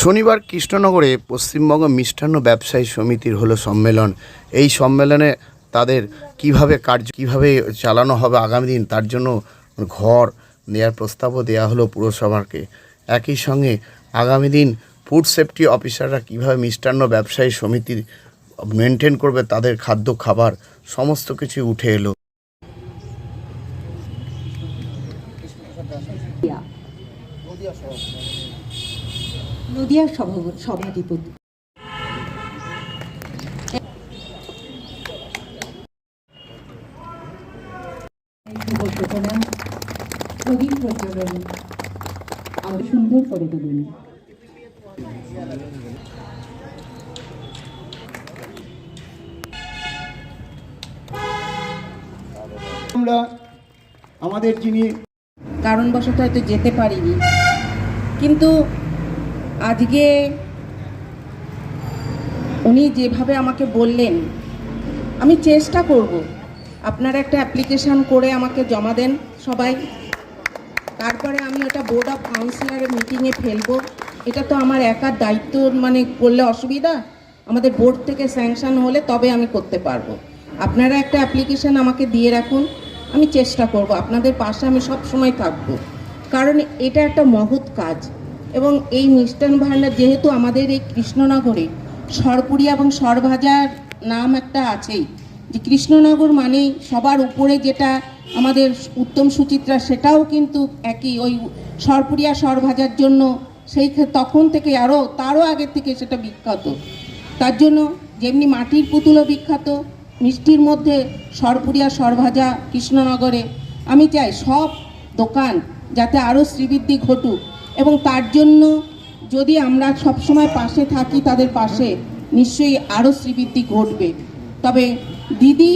শনিবার কৃষ্ণনগরে পশ্চিমবঙ্গ মিষ্টান্ন ব্যবসায়ী সমিতির হলো সম্মেলন। এই সম্মেলনে তাদের কীভাবে কার্য, কীভাবে চালানো হবে আগামী দিন, তার জন্য ঘর নেওয়ার প্রস্তাবও দেওয়া হলো পুরসভাকে। একই সঙ্গে আগামী দিন ফুড সেফটি অফিসাররা কীভাবে মিষ্টান্ন ব্যবসায়ী সমিতির মেনটেন করবে, তাদের খাদ্য, খাবার সমস্ত কিছু উঠে এলো। নদিয়া সভা- সভাধিপতি। প্রদীপ প্রজ্বলন আরও সুন্দর করে তুলুন। আমরা আমাদের যিনি কারণবশত হয়তো যেতে পারিনি। কিন্তু আজকে উনি যেভাবে আমাকে বললেন, আমি চেষ্টা করব। আপনারা একটা অ্যাপ্লিকেশান করে আমাকে জমা দেন সবাই। তারপরে আমি ওটা বোর্ড অফ কাউন্সিলরের মিটিংয়ে ফেলব। এটা তো আমার একার দায়িত্ব মানে করলে অসুবিধা। আমাদের বোর্ড থেকে স্যাংশন হলে তবে আমি করতে পারব। আপনারা একটা অ্যাপ্লিকেশান আমাকে দিয়ে রাখুন, আমি চেষ্টা করব। আপনাদের পাশে আমি সব সময় থাকব। কারণ এটা একটা মহৎ কাজ। এবং এই মিষ্টান ভাণ্ডার যেহেতু আমাদের এই কৃষ্ণনগরে সরপুরি এবং সরভাজার নাম একটা আছেই। যে কৃষ্ণনগর মানে সবার উপরে যেটা আমাদের উত্তম সুচিত্রা, সেটাও কিন্তু একই ওই সরপুরিয়া সরভাজার জন্য সেই তখন থেকে আরও তারও আগের থেকে সেটা বিখ্যাত। তার জন্য যেমনি মাটির পুতুলও বিখ্যাত, মিষ্টির মধ্যে সরপুরিয়া সরভাজা, কৃষ্ণনগরে, আমি চাই সব দোকান যাতে আরও শ্রীবৃদ্ধি ঘটুক। এবং তার জন্য যদি আমরা সবসময় পাশে থাকি তাদের পাশে, নিশ্চয়ই আরও শ্রীবৃদ্ধি ঘটবে। তবে দিদি,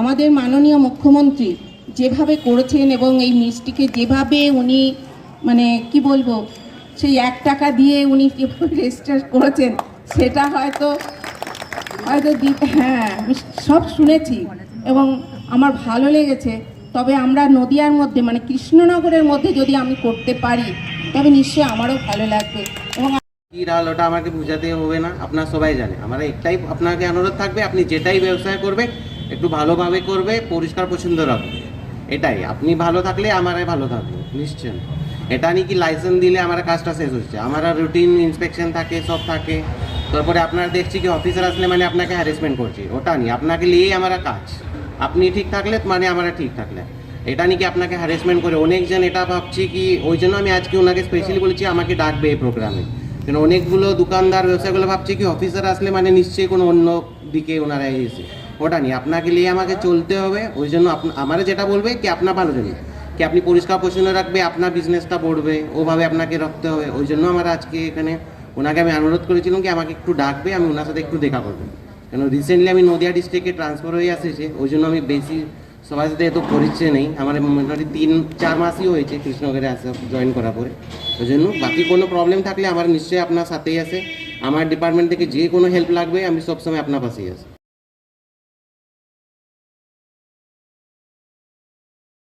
আমাদের মাননীয় মুখ্যমন্ত্রী যেভাবে করেছেন এবং এই মিষ্টিকে যেভাবে উনি মানে কি বলব, সেই এক টাকা দিয়ে উনি কীভাবে রেজিস্টার করেছেন, সেটা হয়তো হয়তো হ্যাঁ সব শুনেছি এবং আমার ভালো লেগেছে। তবে আমরা নদিয়ার মধ্যে মানে কৃষ্ণনগরের মধ্যে যদি আমি করতে পারি তবে নিশ্চয়ই আমারও ভালো লাগবে। কি ওটা আমাকে বুঝাতে হবে না, আপনার সবাই জানে। আমার একটাই, আপনাকে অনুরোধ থাকবে, আপনি যেটাই ব্যবসায় করবে একটু ভালোভাবে করবে, পরিষ্কার পছন্দ রাখবে। এটাই, আপনি ভালো থাকলে আমারাই ভালো থাকবে নিশ্চয় এটা নিয়ে কি লাইসেন্স দিলে আমার কাজটা শেষ হচ্ছে? আমার রুটিন ইন্সপেকশন থাকে, সব থাকে। তারপরে আপনার দেখছি কি অফিসার আসলে মানে আপনাকে হ্যারাসমেন্ট করছে। ওটা নিয়ে, আপনাকে নিয়েই আমার কাজ। আপনি ঠিক থাকলে মানে আমরা ঠিক থাকলে। এটা নিয়ে কি আপনাকে হ্যারাসমেন্ট করে? অনেকজন এটা ভাবছি কি, ওই জন্য আমি আজকে ওনাকে স্পেশালি বলেছি আমাকে ডাকবে এই প্রোগ্রামে কারণ অনেকগুলো দোকানদার ব্যবসাগুলো ভাবছি কি অফিসার আসলে মানে নিশ্চয়ই কোনো অন্য দিকে ওনারা এসে ওটা নিয়ে আপনাকে নিয়ে আমাকে চলতে হবে, ওই জন্য আমারা যেটা বলবে কি আপনার ভালো জন্য কি আপনি পরিষ্কার পরিচ্ছন্ন রাখবে আপনার বিজনেসটা পড়বে, ওভাবে আপনাকে রাখতে হবে। ওই জন্য আমার আজকে এখানে ওনাকে আমি অনুরোধ করেছিলাম কি, আমাকে একটু ডাকবে, আমি ওনার সাথে একটু দেখা করব। কেন রিসেন্টলি আমি নদিয়া ডিস্ট্রিক্টে ট্রান্সফার হয়ে আসেছে, ওই জন্য আমি বেশি সবার সাথে এত পরিচয় নেই, আমার মোটামুটি তিন, চার মাসই হয়েছে কৃষ্ণনগরে আসা জয়েন করার পরে। ওই জন্য বাকি কোনো প্রবলেম থাকলে আমার নিশ্চয়ই আপনার সাথেই আছে। আমার ডিপার্টমেন্ট থেকে যে কোনো হেল্প লাগবে, আমি সবসময় আপনার পাশেই আছি।